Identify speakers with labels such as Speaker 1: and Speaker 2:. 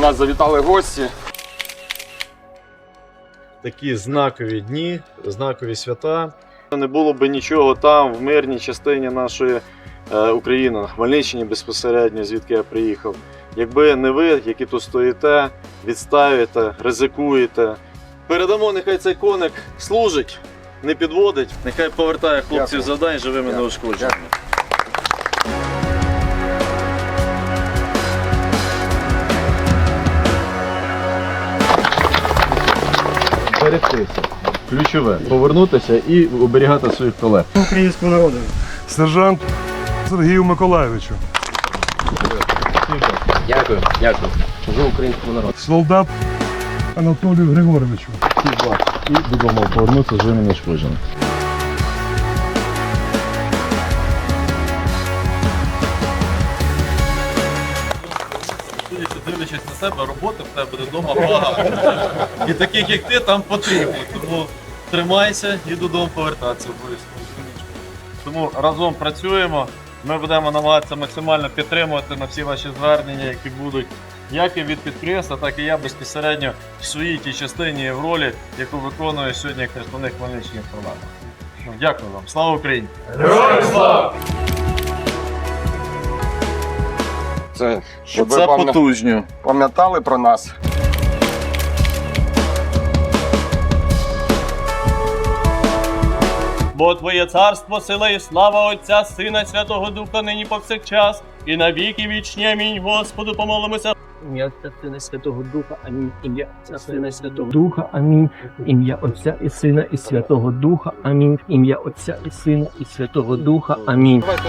Speaker 1: нас завітали гості.
Speaker 2: такі знакові дні, знакові свята.
Speaker 3: Не було би нічого там, в мирній частині нашої е, України, на Хмельниччині безпосередньо, звідки я приїхав. Якби не ви, які тут стоїте, відставите, ризикуєте. Передамо, нехай цей коник служить, не підводить, нехай повертає хлопців
Speaker 1: Дякую.
Speaker 3: завдань живими
Speaker 1: Дякую.
Speaker 3: неушкодженими.
Speaker 2: Берегтися. Ключове повернутися і оберігати своїх колег.
Speaker 4: українського народу.
Speaker 5: сержант Сергію Миколаєвичу,
Speaker 6: Дякую, дякую. Служу українському народу.
Speaker 5: солдат Анатолію Григоровичу.
Speaker 2: І будемо повернутися живими неушкодженими.
Speaker 3: Дивлячись на себе, роботи в тебе буде вдома багато. І таких, як ти, там потрібно. Тому тримайся і додому повертатися обов'язково. Тому разом працюємо. Ми будемо намагатися максимально підтримувати на всі ваші звернення, які будуть як і від підприємства, так і я безпосередньо в своїй тій частині в ролі, яку виконую сьогодні як представник Хмельниччини в Дякую вам. Слава Україні!
Speaker 1: Це щоб ви
Speaker 3: Це
Speaker 1: пам'я-
Speaker 3: потужньо.
Speaker 1: пам'ятали про нас.
Speaker 7: Бо Твоє царство, сила і слава Отця, Сина, Святого Духа, нині повсякчас, і на віки вічні. Амінь. Господу, помолимося.
Speaker 8: Ім'я Отця Сина Святого Духа, амінь. Ім'я Отця Сина Святого Духа, амінь. Ім'я Отця і Сина і Святого Духа, амінь. Ім'я Отця і Сина і Святого Духа, амінь.
Speaker 1: Давайте